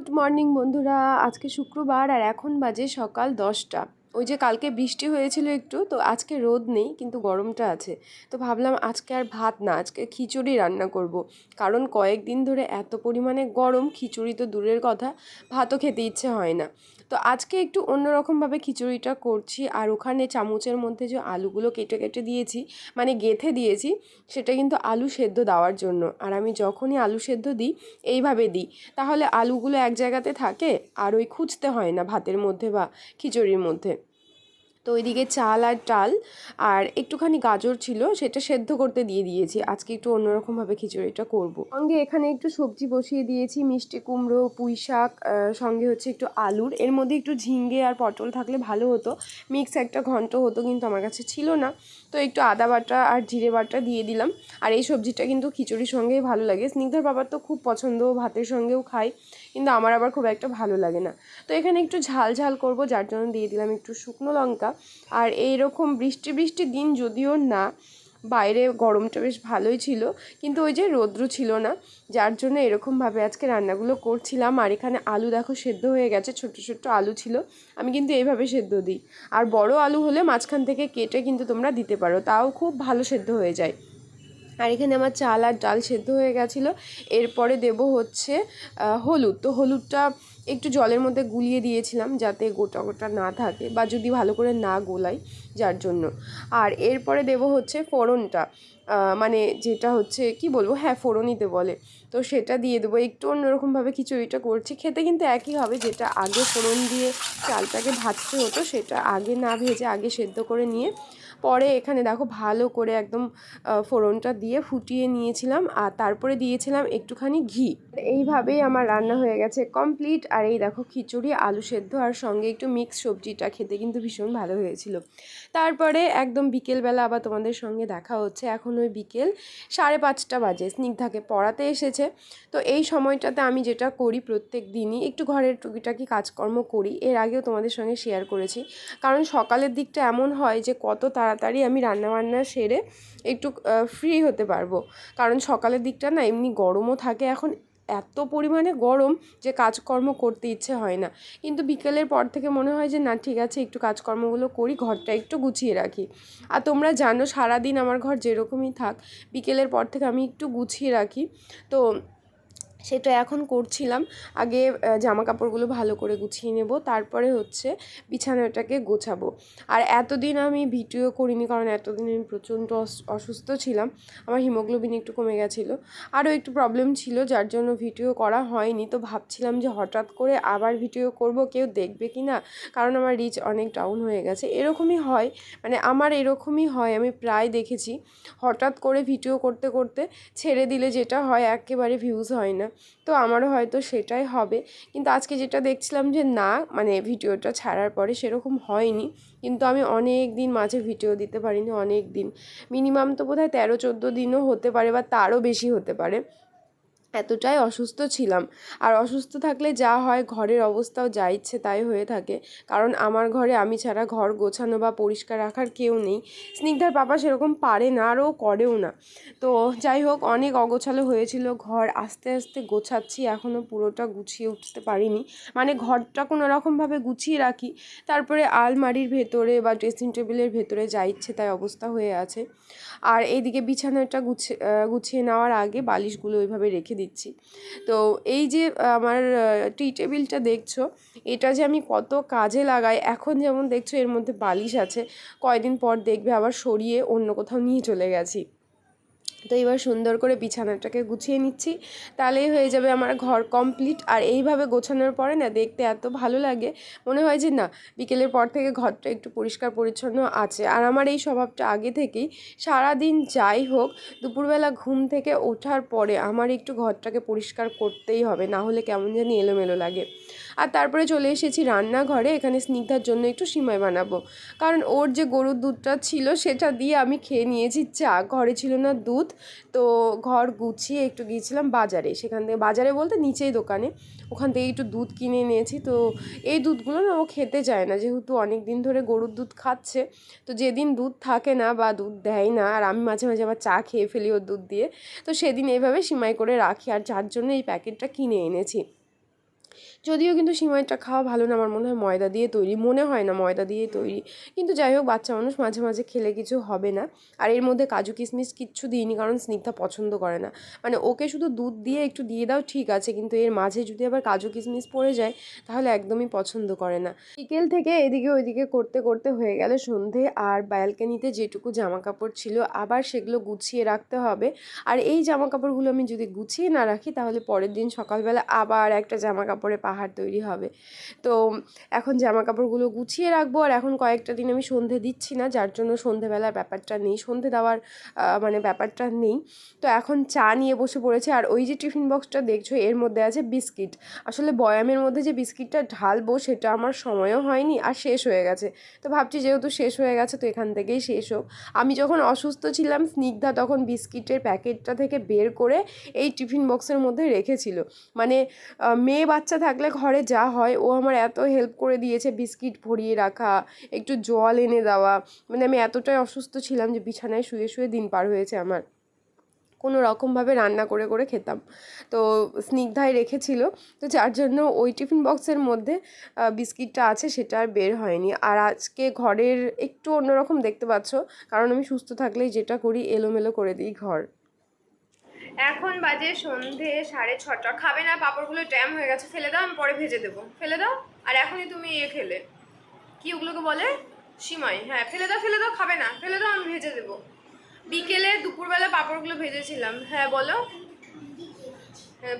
Good morning বন্ধুরা, আজকে শুক্রবার আর এখন বাজে সকাল দশটা। ওই যে কালকে বৃষ্টি হয়েছিল একটু, তো আজকে রোদ নেই, কিন্তু গরমটা আছে। তো ভাবলাম আজকে আর ভাত না, আজকে খিচুড়ি রান্না করব। কারণ কয়েকদিন ধরে এত পরিমাণে গরম, খিচুড়ি তো দূরের কথা, ভাতও খেতে ইচ্ছে হয় না। তো আজকে একটু অন্যরকমভাবে খিচুড়িটা করছি আর ওখানে চামচের মধ্যে যে আলুগুলো কেটে কেটে দিয়েছি মানে গেথে দিয়েছি, সেটা কিন্তু আলু সেদ্ধ দেওয়ার জন্য। আর আমি যখনই আলু সেদ্ধ দিই, এইভাবে দিই। তাহলে আলুগুলো এক জায়গাতে থাকে, আর ওই খুঁজতে হয় না ভাতের মধ্যে বা খিচুড়ির মধ্যে। তো এদিকে চাল আর ডাল আর একটুখানি গাজর ছিল, সেটা সেদ্ধ করতে দিয়ে দিয়েছি। আজকে একটু অন্যরকমভাবে খিচুড়িটা করব। সঙ্গে এখানে একটু সবজি বসিয়ে দিয়েছি, মিষ্টি কুমড়ো, পুঁই শাক সঙ্গে হচ্ছে একটু আলুর। এর মধ্যে একটু ঝিঙ্গে আর পটল থাকলে ভালো হতো। মিক্স একটা ঘন্ট হতো কিন্তু আমার কাছে ছিল না। তো একটু আদা বাটা আর জিরে বাটা দিয়ে দিলাম। আর এই সবজিটা কিন্তু খিচুড়ির সঙ্গেই ভালো লাগে। স্নিগ্ধার বাবার তো খুব পছন্দ ভাতের সঙ্গেও খাই কিন্তু আমার আবার খুব একটা ভালো লাগে না। তো এখানে একটু ঝাল ঝাল করব, যার জন্য দিয়ে দিলাম একটু শুকনো লঙ্কা। আর এইরকম বৃষ্টি বৃষ্টি দিন যদিও না বাইরে গরমটা বেশ ভালোই ছিল, কিন্তু ওই যে রৌদ্র ছিল না, যার জন্য এরকমভাবে আজকে রান্নাগুলো করছিলাম। আর এখানে আলু দেখো সেদ্ধ হয়ে গেছে, ছোট্ট ছোট্ট আলু ছিল, আমি কিন্তু এইভাবে সেদ্ধ দিই। আর বড় আলু হলে মাঝখান থেকে কেটে কিন্তু তোমরা দিতে পারো, তাও খুব ভালো সেদ্ধ হয়ে যায়। আর এখানে আমার চাল আর ডাল সেদ্ধ হয়ে গেছিল, এরপরে দেব হচ্ছে হলুদ। তো হলুদটা একটু জলের মধ্যে গুলিয়ে দিয়েছিলাম যাতে গোটা গোটা না থাকে বা যদি ভালো করে না গোলাই যার জন্য। আর এরপরে দেব হচ্ছে ফোড়নটা। মানে যেটা হচ্ছে, কি বলব? হ্যাঁ ফোড়নিতে বলে। তো সেটা দিয়ে দেবো। একটু অন্যরকমভাবে খিচুড়িটা করছি। খেতে কিন্তু একই হবে। যেটা আগে ফোড়ন দিয়ে চালটাকে ভাজতে হতো, সেটা আগে না ভেজে আগে সেদ্ধ করে নিয়ে পরে এখানে দেখো ভালো করে একদম ফোড়নটা দিয়ে ফুটিয়ে নিয়েছিলাম। আর তারপরে দিয়েছিলাম একটুখানি ঘি। এইভাবেই আমার রান্না হয়ে গেছে কমপ্লিট। আর এই দেখো খিচুড়ি, আলু সেদ্ধ আর সঙ্গে একটু মিক্স সবজিটা খেতে কিন্তু ভীষণ ভালো হয়েছিল। তারপরে একদম বিকেলবেলা আবার তোমাদের সঙ্গে দেখা হচ্ছে। এখন ওই বিকেল সাড়ে পাঁচটা বাজে, স্নিগ্ধাকে পড়াতে এসেছে। তো এই সময়টাতে আমি যেটা করি প্রত্যেক দিনই, একটু ঘরের টুকিটাকি কাজকর্ম করি। এর আগেও তোমাদের সঙ্গে শেয়ার করেছি। কারণ সকালের দিকটা এমন হয় যে কত তাড়াতাড়ি আমি রান্নাবান্না সেরে একটু ফ্রি হতে পারব। কারণ সকালের দিকটা না এমনি গরমও থাকে। এখন এত পরিমাণে গরম যে কাজকর্ম করতে ইচ্ছে হয় না। কিন্তু বিকেলের পর থেকে মনে হয় যে, না, ঠিক আছে, একটু কাজকর্মগুলো করি, ঘরটা একটু গুছিয়ে রাখি। আর তোমরা জানো, সারাদিন আমার ঘর যেরকমই থাক, বিকেলের পর থেকে আমি একটু গুছিয়ে রাখি। তো সেটা এখন করছিলাম। আগে জামা কাপড়গুলো ভালো করে গুছিয়ে নেব, তারপরে হচ্ছে বিছানাটাকে গোছাবো। আর এতদিন আমি ভিডিও করিনি, কারণ এতদিন আমি প্রচণ্ড অসুস্থ ছিলাম। আমার হিমোগ্লোবিন একটু কমে গেছিল। আরও একটু প্রবলেম ছিল, যার জন্য ভিডিও করা হয়নি। তো ভাবছিলাম যে হঠাৎ করে আবার ভিডিও করব, কেউ দেখবে কি না? কারণ আমার রিচ অনেক ডাউন হয়ে গেছে। এরকমই হয় মানে আমার এরকমই হয়, আমি প্রায় দেখেছি। হঠাৎ করে ভিডিও করতে করতে ছেড়ে দিলে যেটা হয়, একেবারে ভিউজ হয় না। তো আমারও হয়তো সেটাই হবে। কিন্তু আজকে যেটা দেখছিলাম যে না মানে ভিডিওটা ছাড়ার পরে সেরকম হয়নি। কিন্তু আমি অনেক দিন মাঝে ভিডিও দিতে পারিনি, অনেক দিন। মিনিমাম তো বোধ হয় তেরো, চোদ্দ দিনও হতে পারে বা তারও বেশি হতে পারে। এতটাই অসুস্থ ছিলাম। আর অসুস্থ থাকলে যা হয়, ঘরের অবস্থাও যা ইচ্ছে তাই হয়ে থাকে। কারণ আমার ঘরে আমি ছাড়া ঘর গোছানো বা পরিষ্কার রাখার কেউ নেই। স্নিগ্ধার পাপা সেরকম পারে না আরও করেও না। তো যাই হোক, অনেক অগোছালো হয়েছিল। ঘর আস্তে আস্তে গোছাচ্ছি এখনও পুরোটা গুছিয়ে উঠতে পারিনি। মানে ঘরটা কোনো রকমভাবে গুছিয়ে রাখি। তারপরে আলমারির ভেতরে বা ড্রেসিং টেবিলের ভেতরে যা ইচ্ছে তাই অবস্থা হয়ে আছে। আর এইদিকে বিছানাটা গুছিয়ে গুছিয়ে নেওয়ার আগে বালিশগুলো ওইভাবে রেখে দিচ্ছি। তো এই যে আমার টি টেবিলটা দেখছ, এটা যে আমি কত কাজে লাগাই, এখন যেমন দেখছ এর মধ্যে বালিশ আছে, কয়দিন পর দেখবে আবার সরিয়ে অন্য কোথাও নিয়ে চলে গেছি। তো এবার সুন্দর করে বিছানাটাকে গুছিয়ে নিচ্ছি, তাহলেই হয়ে যাবে আমার ঘর কমপ্লিট আর এইভাবে গোছানোর পরে না দেখতে এত ভালো লাগে, মনে হয় যে না, বিকেলের পর থেকে ঘরটা একটু পরিষ্কার পরিচ্ছন্ন আছে। আর আমার এই স্বভাবটা আগে থেকেই, সারাদিন যাই হোক, দুপুরবেলা ঘুম থেকে ওঠার পরে আমার একটু ঘরটাকে পরিষ্কার করতেই হবে, না হলে কেমন জানি এলোমেলো লাগে। আর তারপরে চলে এসেছি রান্নাঘরে, এখানে স্নিগ্ধার জন্য একটু সিমাই বানাবো। কারণ ওর যে গরুর দুধটা ছিল, সেটা দিয়ে আমি খেয়ে নিয়েছি চা। ঘরে ছিল না দুধ, তো ঘর গুছিয়ে একটু গিয়েছিলাম বাজারে। সেখান থেকে, বাজারে বলতে নিচেই দোকানে। ওখান থেকে একটু দুধ কিনে নিয়েছি তো এই দুধগুলো না ও খেতে চায় না। যেহেতু অনেক দিন ধরে গরুর দুধ খাচ্ছে, তো যেদিন দুধ থাকে না বা দুধ দেয় না, আর আমি মাঝে মাঝে আবার চা খেয়ে ফেলি ওর দুধ দিয়ে, তো সেদিন এইভাবে সিমাই করে রাখি। আর যার জন্য এই প্যাকেটটা কিনে এনেছি। যদিও কিন্তু সিমাইটা খাওয়া ভালো না, আমার মনে হয় ময়দা দিয়ে তৈরি, মনে হয় না ময়দা দিয়ে তৈরি। কিন্তু যাই হোক, বাচ্চা মানুষ মাঝে মাঝে খেলে কিছু হবে না। আর এর মধ্যে কাজু কিশমিশ কিচ্ছু দিইনি, কারণ স্নিগ্ধা পছন্দ করে না। মানে ওকে শুধু দুধ দিয়ে একটু দিয়ে দাও, ঠিক আছে। কিন্তু এর মাঝে যদি আবার কাজু কিশমিশ পড়ে যায়, তাহলে একদমই পছন্দ করে না। বিকেল থেকে এদিকে ওইদিকে করতে করতে হয়ে গেল সন্ধে। আর ব্যালকানিতে যেটুকু জামা কাপড় ছিল, আবার সেগুলো গুছিয়ে রাখতে হবে। আর এই জামা কাপড়গুলো আমি যদি গুছিয়ে না রাখি, তাহলে পরের দিন সকালবেলা আবার একটা জামা কাপড়ে পাহাড় তৈরি হবে। তো এখন জামা কাপড়গুলো গুছিয়ে রাখব আর এখন কয়েকটা দিন আমি সন্ধে দিচ্ছি না, যার জন্য সন্ধেবেলার ব্যাপারটা নেই। সন্ধে দেওয়ার মানে ব্যাপারটা নেই। তো এখন চা নিয়ে বসে পড়েছে আর ওই যে টিফিন বক্সটা দেখছ, এর মধ্যে আছে বিস্কিট। আসলে বয়ামের মধ্যে যে বিস্কিটটা ঢালবো সেটা আমার সময়ও হয়নি আর শেষ হয়ে গেছে। তো ভাবছি যেহেতু শেষ হয়ে গেছে তো এখান থেকেই শেষ হোক। আমি যখন অসুস্থ ছিলাম, স্নিগ্ধা তখন বিস্কিটের প্যাকেটটা থেকে বের করে এই টিফিন বক্সের মধ্যে রেখেছিল। মানে মেয়ে বাচ্চা থাকলে ঘরে যা হয়, ও আমার এত হেল্প করে দিয়েছে, বিস্কিট ভরিয়ে রাখা, একটু জল এনে দেওয়া। মানে আমি এতটাই অসুস্থ ছিলাম যে বিছানায় শুয়ে শুয়ে দিন পার হয়েছে আমার। কোনো রকমভাবে রান্না করে করে খেতাম। তো স্নিগ্ধায় রেখেছিল। তো যার জন্য ওই টিফিন বক্সের মধ্যে বিস্কিটটা আছে সেটা আর বের হয়নি। আর আজকে ঘরের একটু অন্যরকম দেখতে পাচ্ছ, কারণ আমি সুস্থ থাকলেই যেটা করি, এলোমেলো করে দিই ঘর। এখন বাজে সন্ধে সাড়ে ছটা। খাবে না, পাঁপড়গুলো ড্যাম হয়ে গেছে। ফেলে দাও, আমি পরে ভেজে দেবো। ফেলে দাও, আর এখনই তুমি ইয়ে খেলে। কি ওগুলোকে বলে? সিমাই। হ্যাঁ ফেলে দাও ফেলে দাও, খাবে না। ফেলে দাও, আমি ভেজে দেবো। বিকেলে দুপুরবেলা পাঁপড়গুলো ভেজেছিলাম। হ্যাঁ বলো।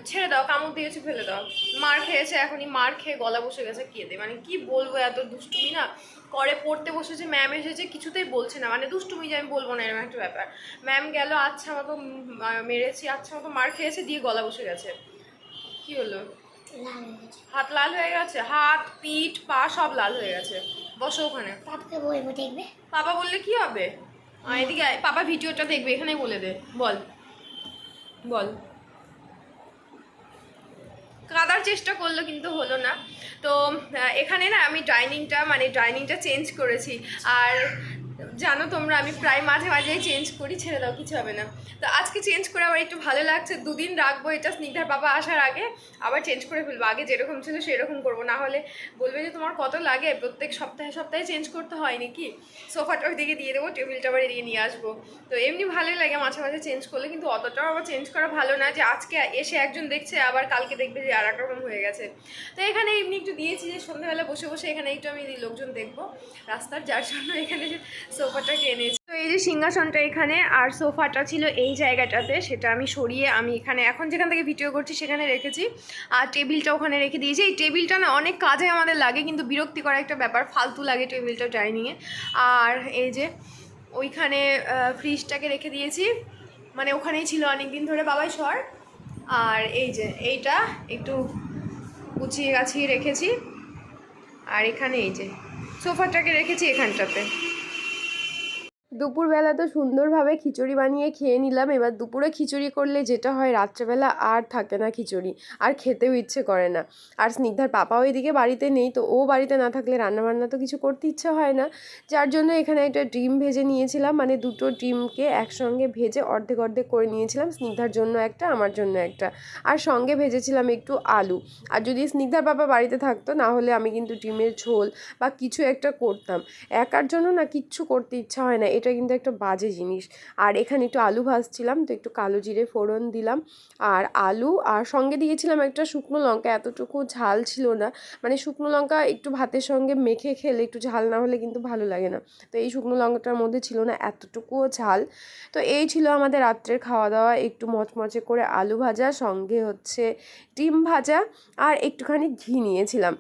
ছেড়ে দাও কামড় দিয়েছে ফেলে দাও। মার খেয়েছে এখনই মার খেয়ে গলা বসে গেছে কে কেঁদে মানে কি বলব এত দুষ্টুমি না? করে পড়তে বসেছে ম্যাম এসেছে কিছুতেই বলছে না। মানে দুষ্টুমি যে আমি বলব না এরকম একটা ব্যাপার। ম্যাম গেল আচ্ছা মতো মেরেছি আচ্ছা মতো মার খেয়েছে দিয়ে গলা বসে গেছে। কি হলো? হয়ে হাত লাল হয়ে গেছে? হাত পিঠ পা সব লাল হয়ে গেছে। বসো ওখানে। পাপকে বলব দেখবে? পাপা বললে কি হবে? এদিকে। পাপা ভিডিওটা দেখবে এখানেই বলে দে। বল। বল। কাদার চেষ্টা করল কিন্তু হলো না। তো এখানে না আমি ডাইনিংটা মানে ডাইনিংটা চেঞ্জ করেছি। আর জানো তোমরা, আমি প্রায় মাঝে মাঝেই চেঞ্জ করি, ছেড়ে দাও, কিছু হবে না। তো আজকে চেঞ্জ করে আমার একটু ভালো লাগছে। দুদিন রাখব এটা স্নিগ্ধার বাবা আসার আগে, আবার চেঞ্জ করে ফেলব। আগে যেরকম ছিল সেরকম করব। না হলে বলবে যে তোমার কত লাগে? প্রত্যেক সপ্তাহে সপ্তাহে চেঞ্জ করতে হয় নাকি? সোফাটা ওইদিকে দিয়ে দেবো, টেবিলটা আবার এদিকে নিয়ে আসব। তো এমনি ভালোই লাগে মাঝে মাঝে চেঞ্জ করলে, কিন্তু অতটাও আবার চেঞ্জ করা ভালো না যে আজকে এসে একজন দেখছে, আবার কালকে দেখবে যে আর রকম হয়ে গেছে। তো এখানে এমনি একটু দিয়েছি যে সন্ধ্যাবেলা বসে বসে এখানে একটু আমি লোকজন দেখব। রাস্তার যার জন্য এখানে সোফাটাকে এনেছি তো এই যে সিংহাসনটা এখানে আর সোফাটা ছিল এই জায়গাটাতে, সেটা আমি সরিয়ে আমি এখানে এখন যেখান থেকে ভিডিও করছি সেখানে রেখেছি। আর টেবিলটা ওখানে রেখে দিয়েছি। এই টেবিলটা না অনেক কাজে আমাদের লাগে, কিন্তু বিরক্তিকর একটা ব্যাপার, ফালতু লাগে টেবিলটা ডাইনিংয়ে আর এই যে ওইখানে ফ্রিজটাকে রেখে দিয়েছি। মানে ওখানেই ছিল অনেক দিন ধরে বাবাই সর আর এই যে এইটা একটু গুছিয়ে গাছিয়ে রেখেছি। আর এখানে এই যে সোফাটাকে রেখেছি এখানটাতে। দুপুরবেলা তো সুন্দরভাবে খিচুড়ি বানিয়ে খেয়ে নিলাম। এবার দুপুরে খিচুড়ি করলে যেটা হয় রাত্রেবেলা আর থাকে না খিচুড়ি। আর খেতেও ইচ্ছে করে না। আর স্নিগ্ধার পাপাও এদিকে বাড়িতে নেই, তো ও বাড়িতে না থাকলে রান্নাবান্না তো কিছু করতে ইচ্ছে হয় না। যার জন্য এখানে একটা ডিম ভেজে নিয়েছিলাম মানে দুটো ডিমকে একসঙ্গে ভেজে অর্ধেক অর্ধেক করে নিয়েছিলাম। স্নিগ্ধার জন্য একটা, আমার জন্য একটা। আর সঙ্গে ভেজেছিলাম একটু আলু। আর যদি স্নিগ্ধার পাপা বাড়িতে থাকতো, না হলে আমি কিন্তু ডিমের ঝোল বা কিছু একটা করতাম। একার জন্য না কিচ্ছু করতে ইচ্ছা হয় না। এটা কিন্তু একটা বাজে জিনিস। আর এখানে একটু আলু ভাজছিলাম, তো একটু কালো জিরে ফোড়ন দিলাম। আর আলু, আর সঙ্গে দিয়েছিলাম একটা শুকনো লঙ্কা, এতটুকু ঝাল ছিল না। মানে শুকনো লঙ্কা একটু ভাতের সঙ্গে মেখে খেলে একটু ঝাল না হলে কিন্তু ভালো লাগে না। তো এই শুকনো লঙ্কাটার মধ্যে ছিল না এতটুকুও ঝাল। তো এই ছিল আমাদের রাত্রের খাওয়া দাওয়া একটু মচমচে করে আলু ভাজা, সঙ্গে হচ্ছে ডিম ভাজা, আর একটুখানি ঘি নিয়েছিলাম।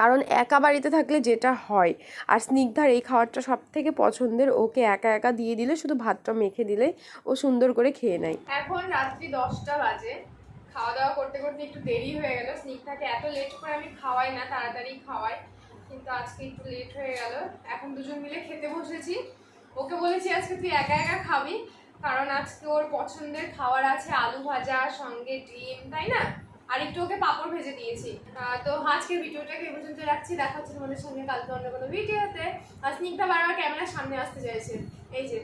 কারণ একা বাড়িতে থাকলে যেটা হয়, আর স্নিগ্ধার এই খাবারটা সব থেকে পছন্দের, ওকে একা একা দিয়ে দিলে শুধু ভাতটা মেখে দিলে ও সুন্দর করে খেয়ে নেয়। এখন রাত্রি দশটা বাজে খাওয়া দাওয়া করতে করতে একটু দেরি হয়ে গেল, স্নিগ্ধাকে এত লেট করে আমি খাওয়াই না, তাড়াতাড়ি খাওয়াই, কিন্তু আজকে একটু লেট হয়ে গেল। এখন দুজন মিলে খেতে বসেছি। ওকে বলেছি আজকে তুই একা একা খাবি, কারণ আজকে ওর পছন্দের খাবার আছে আলু ভাজা, সঙ্গে ডিম, তাই না? আর একটু ওকে পাপড় ভেজে দিয়েছি। তো আজকের ভিডিওটাকে এ পর্যন্ত রাখছি। দেখা হচ্ছে তোমাদের সঙ্গে কালকে অন্য কোনো ভিডিওতে। আর স্নিগ্ধা বারবার ক্যামেরার সামনে আসতে চাইছে। এই যে।